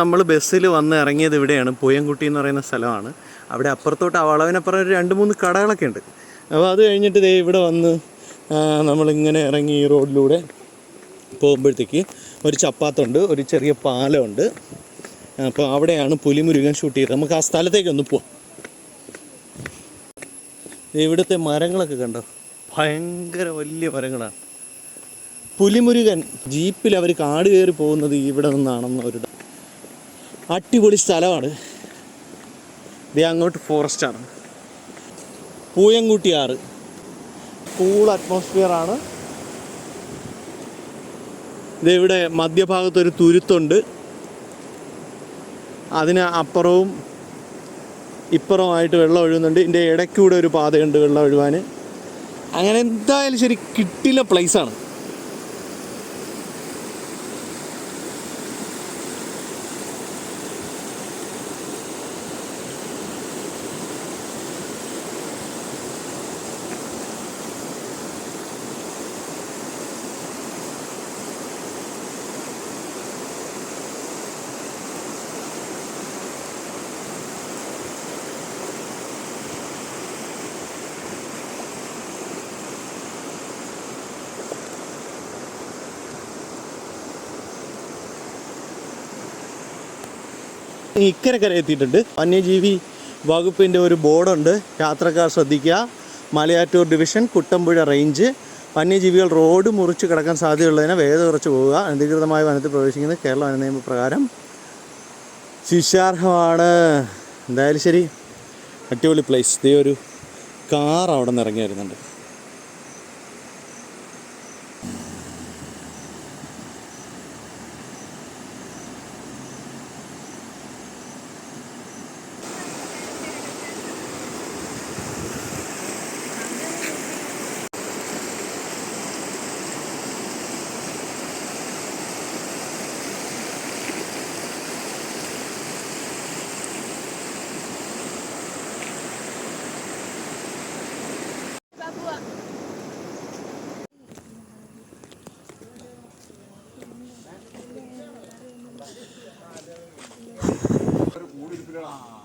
നമ്മൾ ബസ്സിൽ വന്ന് ഇറങ്ങിയത് ഇവിടെയാണ്. പൂയംകുട്ടി എന്ന് പറയുന്ന സ്ഥലമാണ്. അവിടെ അപ്പുറത്തോട്ട് വളവിനപ്പുറം ഒരു രണ്ട് മൂന്ന് കടകളൊക്കെ ഉണ്ട്. അപ്പോൾ അത് കഴിഞ്ഞിട്ട് ദേ ഇവിടെ വന്ന് നമ്മളിങ്ങനെ ഇറങ്ങി ഈ റോഡിലൂടെ പോകുമ്പോഴത്തേക്ക് ഒരു ചപ്പാത്തുണ്ട് ഒരു ചെറിയ പാലമുണ്ട് അപ്പോൾ അവിടെയാണ് പുലിമുരുകൻ ഷൂട്ട് ചെയ്തത്. നമുക്ക് ആ സ്ഥലത്തേക്ക് ഒന്ന് പോവാം. ഇവിടുത്തെ മരങ്ങളൊക്കെ കണ്ടോ? ഭയങ്കര വലിയ മരങ്ങളാണ്. പുലിമുരുകൻ ജീപ്പിൽ അവർ കാട് കയറി പോകുന്നത് ഇവിടെ നിന്നാണെന്ന് ഒരു അടിപൊളി സ്ഥലമാണ്. ദേ അങ്ങോട്ട് ഫോറസ്റ്റാണ് പൂയംകുട്ടി ആറ്. കൂൾ അറ്റ്മോസ്ഫിയർ ആണ്. ദേ ഇവിടെ മധ്യഭാഗത്തൊരു തുരുത്തുണ്ട്. അതിന് അപ്പുറവും ഇപ്പുറമായിട്ട് വെള്ളം ഒഴുകുന്നുണ്ട്. ഇതിന്റെ ഇടയ്ക്കൂടെ ഒരു പാതയുണ്ട് വെള്ളം ഒഴുകാൻ. അങ്ങനെ എന്തായാലും ശരി കിട്ടില്ല പ്ലേസാണ് ഇക്കരക്കര എത്തിയിട്ടുണ്ട്. വന്യജീവി വകുപ്പിന്റെ ഒരു ബോർഡുണ്ട്. യാത്രക്കാർ ശ്രദ്ധിക്കുക. Malayattoor division Kuttampuzha range. വന്യജീവികൾ റോഡ് മുറിച്ച് കിടക്കാൻ സാധ്യതയുള്ളതിനെ വേഗത കുറച്ച് പോവുക. അനധികൃതമായ വനത്തിൽ പ്രവേശിക്കുന്നത് കേരള വന നിയമപ്രകാരം ശിക്ഷാർഹമാണ്. എന്തായാലും ശരി. അടിപൊളി പ്ലേസ് ഇതേ ഒരു കാർ അവിടെ നിന്ന് ഇറങ്ങി വരുന്നുണ്ട്. 啊